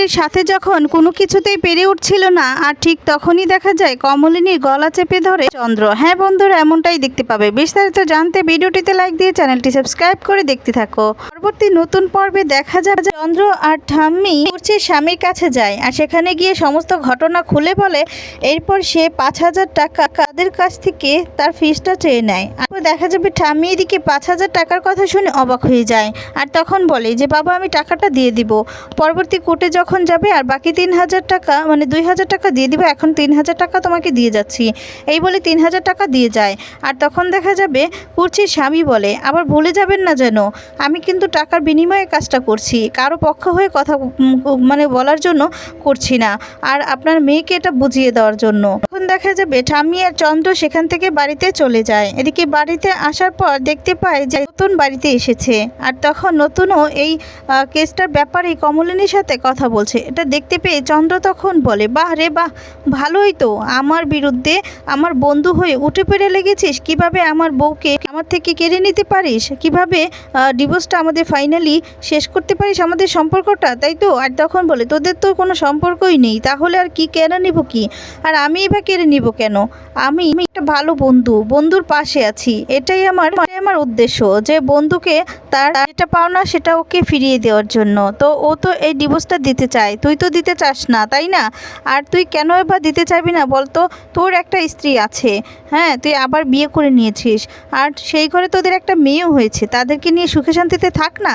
কমলিনীর সাথে যখন কোনো কিছুতেই পেরে উঠছিল না, আর ঠিক তখনই দেখা যায় কমলিনীর গলা চেপে ধরে চন্দ্র। হ্যাঁ বন্ধুরা, এমনটাই দেখতে পাবে। বিস্তারিত জানতে ভিডিওটিতে লাইক দিয়ে চ্যানেলটি সাবস্ক্রাইব করে দেখতে থাকো। পরবর্তী নতুন পর্বে দেখা যাবে চন্দ্র আর ঠাম্মি কুর্চির স্বামীর কাছে যায়, আর সেখানে গিয়ে সমস্ত ঘটনা খুলে বলে, এরপর সে পাঁচ হাজার টাকা কাদের কাছ থেকে তার ফিসটা চেয়ে নেয়। আর দেখা যাবে ঠাম্মি এদিকে পাঁচ হাজার টাকার কথা শুনে অবাক হয়ে যায়, আর তখন বলে যে, বাবা, আমি টাকাটা দিয়ে দিব। পরবর্তী কোর্টে যখন যাবে আর বাকি তিন হাজার টাকা মানে দুই হাজার টাকা দিয়ে দিবে, এখন তিন হাজার টাকা তোমাকে দিয়ে যাচ্ছি। এই বলে তিন হাজার টাকা দিয়ে যায়। আর তখন দেখা যাবে কুর্চির স্বামী বলে, আবার ভুলে যাবেন না যেন। আমি কিন্তু টাকার বিনিময়ে কাজটা করছি। কারও পক্ষ হয়ে কথা মানে বলার জন্য করছি না। আর আপনার মেয়েকে এটা বুঝিয়ে দেওয়ার জন্য। তখন দেখা যাবে ঠাম্মি আর চন্দ্র সেখান থেকে বাড়িতে চলে যায়। এদিকে বাড়িতে আসার পর দেখতে পায় যে নতুন বাড়িতে এসেছে। আর তখন নতুনও এই কেসটার ব্যাপারে কমলিনীর সাথে কথা বলছে, এটা দেখতে পেয়ে চন্দ্র তখন বলে, বাহ রে বাহ, ভালোই তো। আমার বিরুদ্ধে আমার বন্ধু হয়ে উঠে পেরে লেগেছিস, কীভাবে আমার বউকে আমার থেকে কেড়ে নিতে পারিস? কীভাবে ডিভোর্সটা আমাদের ফাইনালি শেষ করতে পারিস আমাদের সম্পর্কটা, তাই তো? আর তখন বলে, তোদের তো কোনো সম্পর্কই নেই, তাহলে আর কি কেড়ে নিব কি? আর আমি বা কেড়ে নিব কেন? আমি একটা ভালো বন্ধু, বন্ধুর পাশে আছি, এটাই আমার আমার উদ্দেশ্য যে বন্ধুকে তার যেটা পাওনা সেটা ওকে ফিরিয়ে দেওয়ার জন্য। তো ও তো এই ডিভোর্সটা দিতে চায়। তুই তো দিতে চাস না, তাই না? আর তুই কেন এবার দিতে চাইবি না বলতো? তোর একটা স্ত্রী আছে হ্যাঁ? তুই আবার বিয়ে করে নিয়েছিস। আর সেই ঘরে তোদের একটা মেয়েও হয়েছে। তাদেরকে নিয়ে সুখে শান্তিতে থাক না।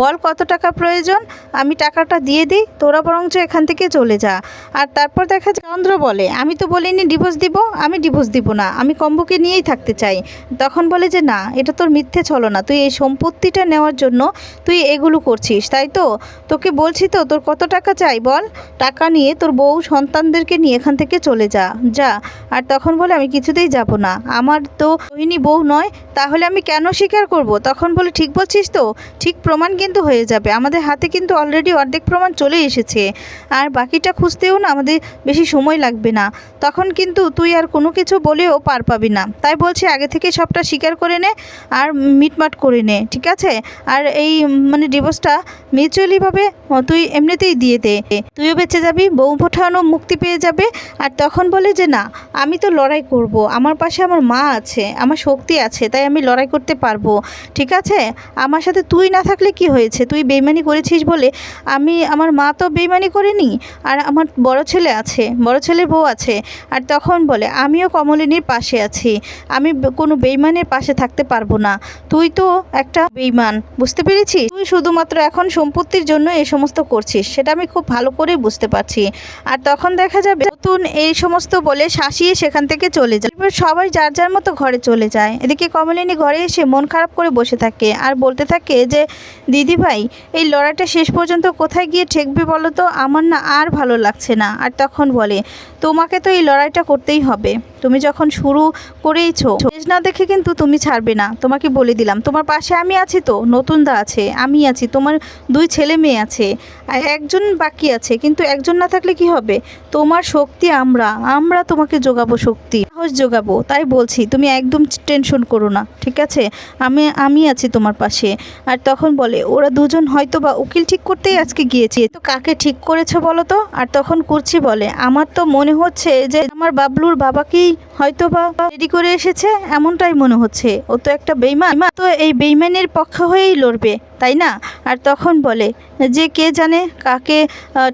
বল কত টাকা প্রয়োজন? আমি টাকাটা দিয়ে দিই, তোরা বরঞ্চ এখান থেকে চলে যা। আর তারপর দেখা চন্দ্র বলে, আমি তো বলিনি ডিভোর্স দিব, আমি ডিভোর্স দিব না। আমি কম্বুকে নিয়েই থাকতে চাই। তখন বলে যে, না, এটা তোর মিথ্যে ছলো না। তুই এই সম্পত্তিটা নেওয়ার জন্য তুই এগুলো করছিস, তাই তো? তোকে বলছি তো, তোর কত টাকা চাই বল? টাকা নিয়ে তোর বউ সন্তানদেরকে নিয়ে এখান থেকে চলে যা যা। আর তখন বলে, আমি কিছুতেই যাব না। আমার তো রোহিণী বউ নয়, তাহলে আমি কেন স্বীকার করব? তখন বলে, ঠিক বলছিস তো? ঠিক প্রমাণ কিন্তু হয়ে যাবে। আমাদের হাতে কিন্তু অলরেডি অর্ধেক প্রমাণ চলে এসেছে। আর বাকিটা খুঁজতেও না আমাদের বেশি সময় লাগবে না। তখন কিন্তু তুই আর কোনো কিছু বলেও পার পাবি না। তাই বলছি, আগে থেকে সবটা স্বীকার করে নে। আর মিটমাট করে নে, ঠিক আছে? আর এই মানে ডিভোর্সটা মিউচুয়ালিভাবে তুই এমনিতেই দিয়ে দে। তুইও বেঁচে যাবি, বউ ফোটানো মুক্তি পেয়ে যাবে। আর তখন বলে যে, না, আমি তো লড়াই করব। আমার পাশে আমার মা আছে, আমার শক্তি আছে, তাই আমি লড়াই করতে পারব। ঠিক আছে? আমার সাথে তুই না থাকলে কি হয়েছে? তুই বেইমানি করেছিস বলে আমি, আমার মা তো বেইমানি করেনি, আর আমার বড় ছেলে আছে, বড় ছেলের বউ আছে। আর তখন বলে, আমিও কমলিনীর পাশে আছি। আমি কোনো বেইমানের পাশে থাকতে পারব না। তুই তো একটা বেইমান, বুঝতে পেরেছিস? তুই শুধুমাত্র এখন সম্পত্তির জন্য এই সমস্ত করছিস, সেটা আমি খুব ভালো করে বুঝতে পারছি। আর তখন দেখা যাবে নতুন এই সমস্ত বলে শাসিয়ে সেখান থেকে চলে যায়। এবার সবাই যার যার মতো ঘরে চলে যায়। এদিকে কমলিনী ঘরে এসে মন খারাপ করে বসে থাকে আর বলতে থাকে যে, দিদি ভাই, এই লড়াইটা শেষ পর্যন্ত কোথায় গিয়ে ঠেকবে বলো তো? আমার না আর ভালো লাগছে না। আর তখন বলে, তোমাকে তো এই লড়াইটা করতেই হবে। তুমি যখন শুরু করেইছো, শেষ না দেখে কিন্তু তুমি ছাড়বে না। তোমাকে বলে দিলাম, তোমার পাশে আমি আছি তো নতুন দা আছে, আমি আছি, তোমার দুই ছেলে মেয়ে আছে। একজন বাকি আছে, কিন্তু একজন না থাকলে কি হবে? তোমার শক্তি আমরা আমরা তোমাকে যোগাবো শক্তি। সাহস যোগাবো তাই বলছি, তুমি একদম টেনশন করো না, ঠিক আছে? আমি আমি আছি তোমার পাশে। আর তখন বলে, ওরা দুজন হয়তো বা উকিল ঠিক করতেই আজকে গিয়েছে। তো কাকে ঠিক করেছ বলো তো? আর তখন করছি বলে, আমার তো মনে হচ্ছে যে আমার বাবলুর বাবাকেই হয়তো বা রেডি করে এসেছে, এমনটাই মনে হচ্ছে। ও তো একটা বেইমান। তো এই বেইমানের পক্ষ হয়েই লড়বে, তাই না? আর তখন বলে, যে কে জানে কাকে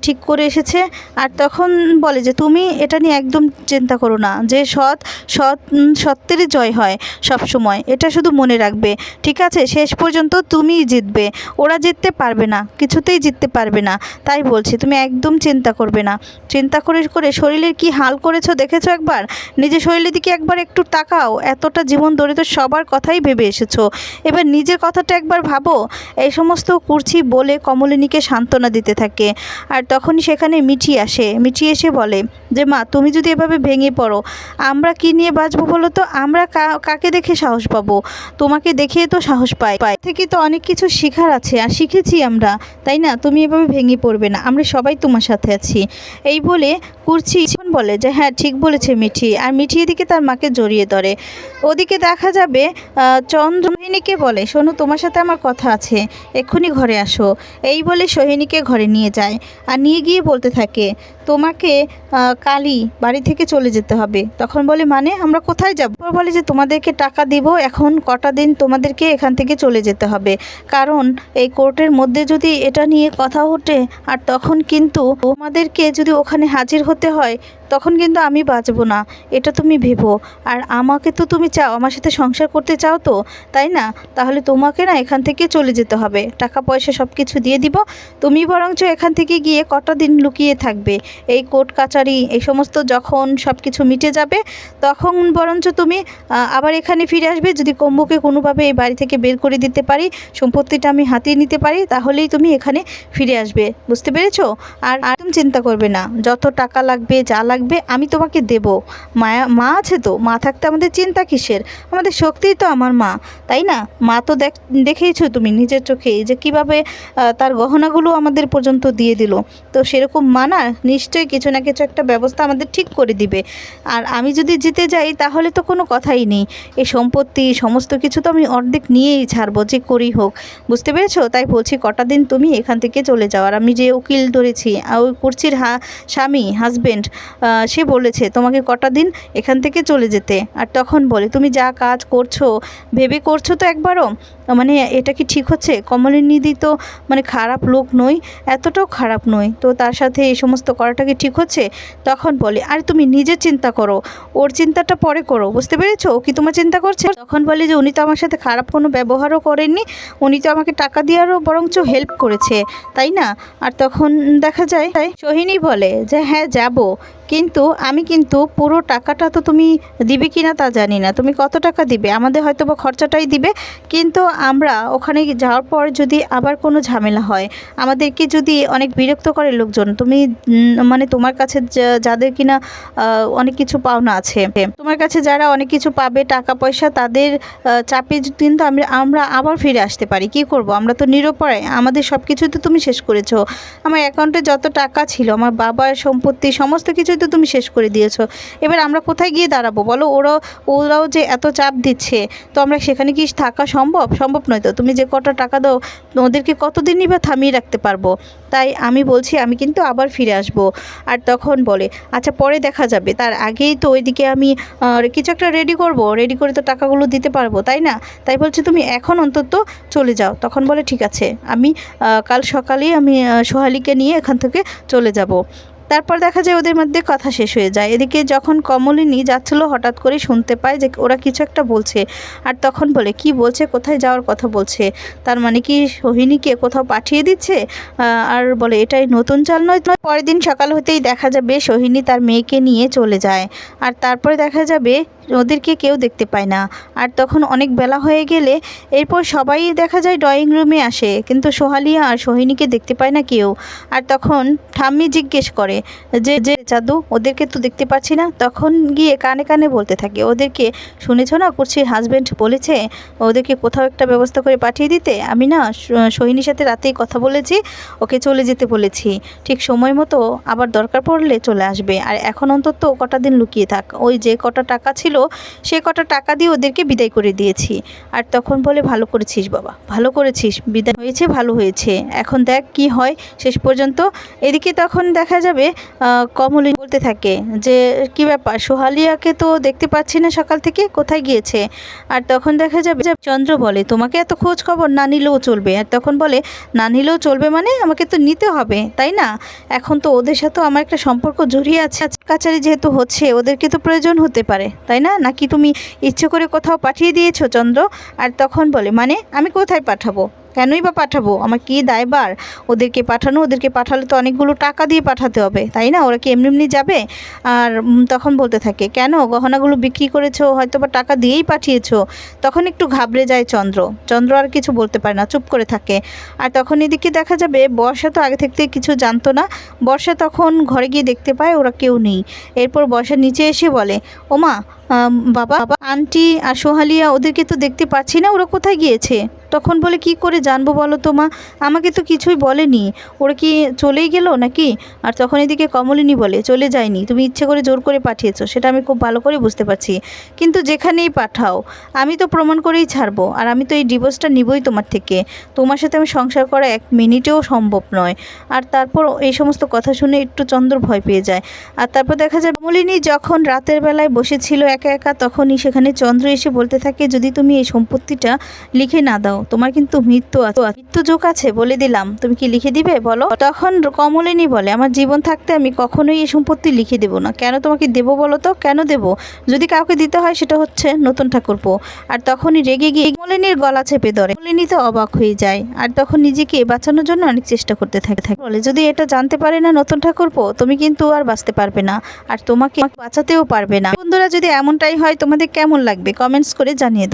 ঠিক করে এসেছে? আর তখন বলে যে, তুমি এটা নিয়ে একদম চিন্তা করো না, যে সৎ সৎ উম, সত্যেরই জয় হয় সব সময় এটা শুধু মনে রাখবে। ঠিক আছে? শেষ পর্যন্ত তুমিই জিতবে। ওরা জিততে পারবে না কিছুতেই জিততে পারবে না। তাই বলছি তুমি একদম চিন্তা করবে না। চিন্তা করে করে শরীরের কি হাল করেছ দেখেছ একবার? নিজের শরীরের দিকে একবার একটু তাকাও। এতটা জীবন দরিদ্র সবার কথাই ভেবে এসেছ। এবার নিজের কথাটা একবার ভাবো। এই সমস্ত করছি বলে কমলিনীকে সান্ত্বনা দিতে থাকে। আর তখনই সেখানে মিঠি আসে। মিঠি এসে বলে যে মা তুমি যদি এভাবে ভেঙে পড়ো আমরা কি নিয়ে বাঁচবো বলো তো? আমরা কাকে দেখে সাহস পাবো? তোমাকে দেখে তো সাহস পাই। পাই থেকে তো অনেক কিছু শেখার আছে আর শিখেছি আমরা তাই না? তুমি এভাবে ভেঙে পড়বে না। আমরা সবাই তোমার সাথে আছি। এই বলে কুর্চি বলে যে হ্যাঁ ঠিক বলেছে মিঠি। আর মিঠি এদিকে তার মাকে জড়িয়ে ধরে। ওদিকে দেখা যাবে আহ, চন্দ্র সোহিনীকে বলে শোনো তোমার সাথে আমার কথা আছে। এক্ষুনি ঘরে আসো। এই বলে সোহিনীকে ঘরে নিয়ে যায়। আর নিয়ে গিয়ে বলতে থাকে তোমাকে কালই বাড়ি থেকে চলে যেতে হবে। তখন বলে মানে? আমরা কোথায় যাব? বলে যে, তোমাদেরকে টাকা দিব, এখন কটা দিন তোমাদেরকে এখান থেকে চলে যেতে হবে। কারণ এই কোর্টের মধ্যে যদি এটা নিয়ে কথা ওঠে, আর তখন কিন্তু তোমাদেরকে যদি ওখানে হাজির হতে হয়, তখন কিন্তু আমি বাঁচবো না। এটা তুমি ভেবো। আর আমাকে তো তুমি চাও, আমার সাথে সংসার করতে চাও তো, তাই না? তাহলে তোমাকে না এখান থেকে চলে যেতে হবে। টাকা পয়সা সব কিছু দিয়ে দিব। তুমি বরঞ্চ এখান থেকে গিয়ে কটা দিন লুকিয়ে থাকবে। এই কোর্ট কাচারি, এই সমস্ত যখন সব কিছু মিটে যাবে, তখন বরঞ্চ তুমি আবার এখানে ফিরে আসবে। যদি কম্বুকে কোনোভাবে এই বাড়ি থেকে বের করে দিতে পারি, সম্পত্তিটা আমি হাতিয়ে নিতে পারি, তাহলেই তুমি এখানে ফিরে আসবে। বুঝতে পেরেছ? আর তুমি চিন্তা করবে না। যত টাকা লাগবে, যা লাগবে, আমি তোমাকে দেব। মায়া, মা আছে তো? মা থাকতে আমাদের চিন্তা কিসের? আমাদের শক্তিই তো আমার মা, তাই না? মা তো দেখ, দেখেইছো তুমি নিজের চোখেই যে কীভাবে তার গহনাগুলো আমাদের পর্যন্ত দিয়ে দিল। তো সেরকম মা না? নিশ্চয়ই কিছু না কিছু একটা ব্যবস্থা আমাদের ঠিক করে দিবে। আর আমি যদি জিতে যাই, তাহলে তো কোনো কথাই নেই। এই সম্পত্তি, সমস্ত কিছু তো আমি অর্ধেক নিয়েই ছাড়বো, যে করি হোক। বুঝতে পেরেছ? তাই বলছি, কটা দিন তুমি এখান থেকে চলে যাও। আর আমি যে উকিল ধরেছি ওই কুর্চির হা, স্বামী, হাজবেন্ড সে বলেছে, তোমাকে কটা দিন এখান থেকে চলে যেতে। আর তখন বলে, তুমি যা কাজ করছ, ভেবে করছ তো একবারও? মানে এটা কি ঠিক হচ্ছে? কমলিনীদি তো মানে খারাপ লোক নই, এতটাও খারাপ নই। তো তার সাথে এই সমস্ত করাটা কি ঠিক হচ্ছে? তখন বলে, আরে তুমি নিজে চিন্তা করো। ওর চিন্তাটা পরে করো, বুঝতে পেরেছ? ও কি তোমার চিন্তা করছে? তখন বলে যে, উনি তো আমার সাথে খারাপ কোনো ব্যবহারও করেননি। উনি তো আমাকে টাকা দেওয়ারও বরঞ্চ হেল্প করেছে, তাই না? আর তখন দেখা যায় সোহিনী বলে যে হ্যাঁ যাব। কিন্তু আমি কিন্তু পুরো টাকাটা তো তুমি দিবে কি না তা জানি না। তুমি কত টাকা দিবে? আমাদের হয়তো বা খরচাটাই দিবে। কিন্তু আমরা ওখানে যাওয়ার পর যদি আবার কোনো ঝামেলা হয়, আমাদেরকে যদি অনেক বিরক্ত করে লোকজন, তুমি মানে তোমার কাছে যাদের কিনা অনেক কিছু পাওনা আছে, তোমার কাছে যারা অনেক কিছু পাবে, টাকা পয়সা, তাদের চাপে কিন্তু আমরা আমরা আবার ফিরে আসতে পারি। কি করব? আমরা তো নিরপরায় আমাদের সব কিছু তো তুমি শেষ করেছ। আমার অ্যাকাউন্টে যত টাকা ছিল, আমার বাবার সম্পত্তি, সমস্ত কিছুই তো তুমি শেষ করে দিয়েছ। এবার আমরা কোথায় গিয়ে দাঁড়াবো? বলো ওরা ওরাও যে এত চাপ দিচ্ছে, তো আমরা সেখানে কি থাকা সম্ভব? সম্ভব নয় তো। তুমি যে কটা টাকা দাও, ওদেরকে কতদিনই বা থামিয়ে রাখতে পারব? তাই আমি বলছি, আমি কিন্তু আবার ফিরে আসব। আর তখন বলে আচ্ছা পরে দেখা যাবে। তার আগেই তো ওইদিকে আমি কিছু একটা রেডি করব। রেডি করে তো টাকাগুলো দিতে পারব, তাই না? তাই বলছে, তুমি এখন অন্তত চলে যাও। তখন বলে, ঠিক আছে। আমি কাল সকালেই আমি সোহালিকে নিয়ে এখান থেকে চলে যাব। তারপর দেখা যায় ওদের মধ্যে কথা শেষ হয়ে যায়। এদিকে যখন কমলিনী যাচ্ছিল, হঠাৎ করে শুনতে পায় যে ওরা কিছু একটা বলছে আর তখন বলে, কি বলছে? কোথায় যাওয়ার কথা বলছে? তার মানে কি সোহিনীকে কোথাও পাঠিয়ে দিচ্ছে? আর বলে, এটাই নতুন চাল নয়। পরের দিন সকাল হতেই দেখা যাবে সোহিনী তার মেয়েকে নিয়ে চলে যায়। আর তারপরে দেখা যাবে ওদেরকে কেউ দেখতে পায় না। আর তখন অনেক বেলা হয়ে গেলে এরপর সবাই দেখা যায় ড্রয়িং রুমে আসে, কিন্তু সোহালিয়া আর সোহিনীকে দেখতে পায় না কেউ। আর তখন ঠাম্মি জিজ্ঞেস করে, যে যে, জাদু, ওদেরকে তো দেখতে পাচ্ছি না? তখন গিয়ে কানে কানে বলতে থাকে, ওদেরকে শুনেছো না কুর্সির হাজব্যান্ড বলেছে ওদেরকে কোথাও একটা ব্যবস্থা করে পাঠিয়ে দিতে? আমি না সোহিনীর সাথে রাতেই কথা বলেছি, ওকে চলে যেতে বলেছি। ঠিক সময় মতো আবার দরকার পড়লে চলে আসবে। আর এখন অন্তত কটা দিন লুকিয়ে থাক। ওই যে কটা টাকা ছিল সে কটা টাকা দিয়ে ওদেরকে বিদায় করে দিয়েছি। আর তখন বলে, ভালো করেছিস বাবা, ভালো করেছিস, বিদায় হয়েছে, ভালো হয়েছে। এখন দেখ কি হয় শেষ পর্যন্ত। এদিকে তখন দেখা যাবে কমলি বলতে থাকে যে, কি ব্যাপার, সোহালিয়াকে তো দেখতে পাচ্ছি না সকাল থেকে, কোথায় গিয়েছে? আর তখন দেখা যাবে, চন্দ্র বলে, তোমাকে এত খোঁজ খবর না নিলেও চলবে। আর তখন বলে, না নিলেও চলবে মানে আমাকে তো নিতে হবে, তাই না? এখন তো ওদের সাথেও আমার একটা সম্পর্ক জড়িয়ে আছে। কাছারি যেহেতু হচ্ছে, ওদেরকে তো প্রয়োজন হতে পারে, তাই না? নাকি তুমি ইচ্ছে করে কোথাও পাঠিয়ে দিয়েছ চন্দ্র? আর তখন বলে মানে? আমি কোথায় পাঠাবো? কেনই বা পাঠাবো? আমার কি দায়বার? ওদেরকে পাঠানো, ওদেরকে পাঠালে তো অনেকগুলো টাকা দিয়ে পাঠাতে হবে, তাই না? ওরা কি এমনি এমনি যাবে? আর তখন বলতে থাকে, কেন? গহনাগুলো বিক্রি করেছ, হয়তো বা টাকা দিয়েই পাঠিয়েছো। তখন একটু ঘাবড়ে যায় চন্দ্র। চন্দ্র আর কিছু বলতে পারে না, চুপ করে থাকে। আর তখন এদিকে দেখা যাবে, বর্ষা তো আগে থাকতে কিছু জানতো না। বর্ষা তখন ঘরে গিয়ে দেখতে পায়, ওরা কেউ নেই। এরপর বর্ষা নিচে এসে বলে, ওমা বাবা বাবা আন্টি আর সোহালিয়া ওদেরকে তো দেখতে পাচ্ছি না ওরা কোথায় গিয়েছে? তখন বলে, কি করে জানব বলো তো মা? আমাকে তো কিছুই বলেনি। ওরা কি চলেই গেল নাকি? আর তখন এদিকে কমলিনী বলে, চলে যায়নি। তুমি ইচ্ছে করে জোর করে পাঠিয়েছো, সেটা আমি খুব ভালো করে বুঝতে পারছি। কিন্তু যেখানেই পাঠাও, আমি তো প্রমাণ করেই ছাড়বো। আর আমি তো এই ডিভোর্সটা নিবই তোমার থেকে। তোমার সাথে আমি সংসার করা এক মিনিটেও সম্ভব নয়। আর তারপর এই সমস্ত কথা শুনে একটু চন্দ্র ভয় পেয়ে যায়। আর তারপর দেখা যায়, কমলিনী যখন রাতের বেলায় বসেছিল একা একা, তখনই সেখানে চন্দ্র এসে বলতে থাকে, যদি তুমি এই সম্পত্তিটা লিখে না দাও তোমার কিন্তু মৃত্যু মৃত্যু যোগ আছে, বলে দিলাম। তুমি কি লিখে দিবে? বলো। তখন কমলিনী বলে, আমার জীবন থাকতে আমি কখনোই এই সম্পত্তি লিখে দেবো না। কেন তোমাকে দেবো বলো তো? কেন দেবো? যদি কাউকে দিতে হয় সেটা হচ্ছে নতুন ঠাকুরপো। আর তখনই রেগে গিয়ে কমলিনীর গলা চেপে ধরে। কমলিনী তো অবাক হয়ে যায়, আর তখন নিজেকে বাঁচানোর জন্য অনেক চেষ্টা করতে থাকে। থাকে। বলে, যদি এটা জানতে পারে না নতুন ঠাকুরপো, তুমি কিন্তু আর বাঁচতে পারবে না, আর তোমাকে বাঁচাতেও পারবে না। বন্ধুরা, যদি এমনটাই হয় তোমাদের কেমন লাগবে? কমেন্টস করে জানিয়ে